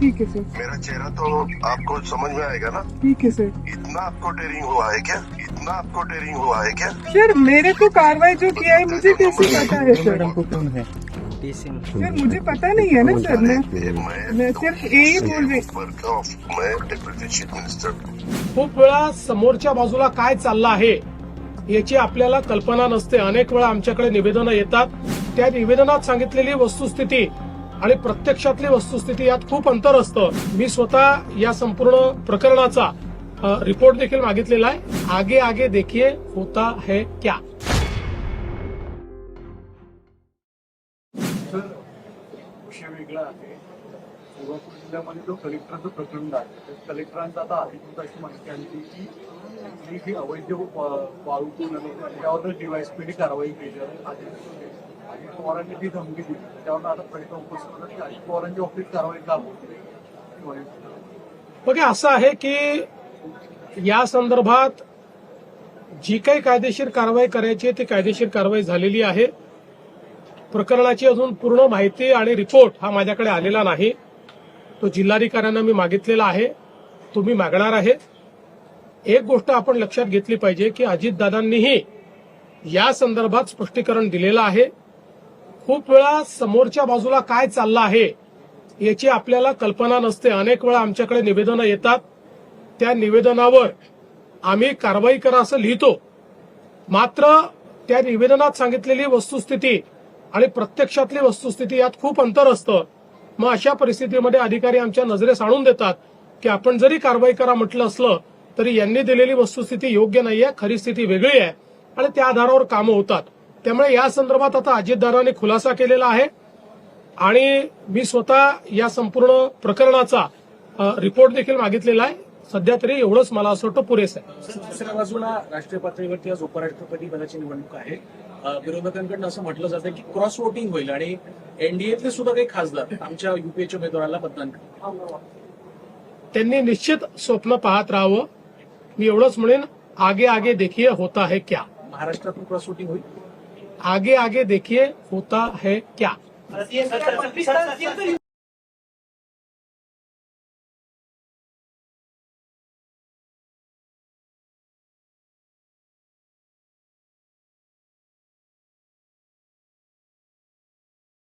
ठीक है सर मेरा चेहरा तो आपको समझ में आएगा ना? ठीक है सर इतना आपको टेरिंग हुआ है क्या? इतना आपको टेरिंग हुआ है क्या? सर मेरे को कार्रवाई जो किया है मुझे कैसे पता है सर मैडम को कौन है? सर मुझे पता नहीं है ना सर मैं मैं सिर्फ यही बोल रही खूप वेळा समोरच्या बाजूला काय चाललं आहे याची आपल्याला कल्पना नसते. अनेक वेळा आमच्याकडे निवेदनं येतात. त्या निवेदनात सांगितलेली वस्तुस्थिती आणि प्रत्यक्षातली वस्तुस्थिती यात खूप अंतर असतं. मी स्वतः या संपूर्ण प्रकरणाचा रिपोर्ट देखील मागितलेला आहे. आगे आगे देखिए होता है क्या? विषय वेगळा आहे. सोलापूर जिल्ह्यामध्ये जो कलेक्टरचं प्रकरण आहे कलेक्टरांचा आता अधिकृत अशी माहिती आली की इथली जी अवैध वा- वाळू पूर्ण त्यावर डीवायसपीने कारवाई केली आहे अजित पवारांनी धमकी दिली. त्यावर आता प्रश्न उपस्थित की अजित पवारांची ऑफिस कारवाई का बघा असं आहे की या संदर्भात जी काही कायदेशीर कारवाई करायची आहे ती कायदेशीर कारवाई झालेली आहे. प्रकरणाची अजून पूर्ण माहिती आणि रिपोर्ट हा माझ्याकडे आलेला नाही. तो जिल्हाधिकाऱ्यांना मी मागितलेला आहे. तुम्ही मागणार आहे एक गोष्ट आपण लक्षात घेतली पाहिजे की अजितदादांनीही या संदर्भात स्पष्टीकरण दिलेलं आहे. खूप वेळा समोरच्या बाजूला काय चाललं आहे याची आपल्याला कल्पना नसते. अनेक वेळा आमच्याकडे निवेदनं येतात. त्या निवेदनावर आम्ही कारवाई करा असं लिहितो. मात्र त्या निवेदनात सांगितलेली वस्तुस्थिती आणि प्रत्यक्षातली वस्तुस्थिती यात खूप अंतर असतं. मग अशा परिस्थितीमध्ये अधिकारी आमच्या नजरेस आणून देतात की आपण जरी कारवाई करा म्हटलं असलं तरी यांनी दिलेली वस्तुस्थिती योग्य नाहीये खरी स्थिती वेगळी आहे आणि त्या आधारावर कामं होतात. त्यामुळे या संदर्भात आता अजितदादांनी खुलासा केलेला आहे. आणि मी स्वतः या संपूर्ण प्रकरणाचा रिपोर्ट देखील मागितलेला आहे. सध्या तरी एवढंच मला असं वाटतं पुरेसं आहे. दुसऱ्या बाजूला राष्ट्रीय पातळीवरती आज उपराष्ट्रपती पदाची निवडणूक आहे. विरोधकांकडून असं म्हटलं जातं की क्रॉस वोटिंग होईल आणि एनडीएतले सुद्धा काही खासदार आमच्या युपीएच्या उमेदवाराला मतदान त्यांनी निश्चित स्वप्न पाहत राहावं. मी एवढंच म्हणेन आगे आगे देखिए होता है क्या. महाराष्ट्रातून क्रॉस वोटिंग होईल. आगे आगे देखिए होता है क्या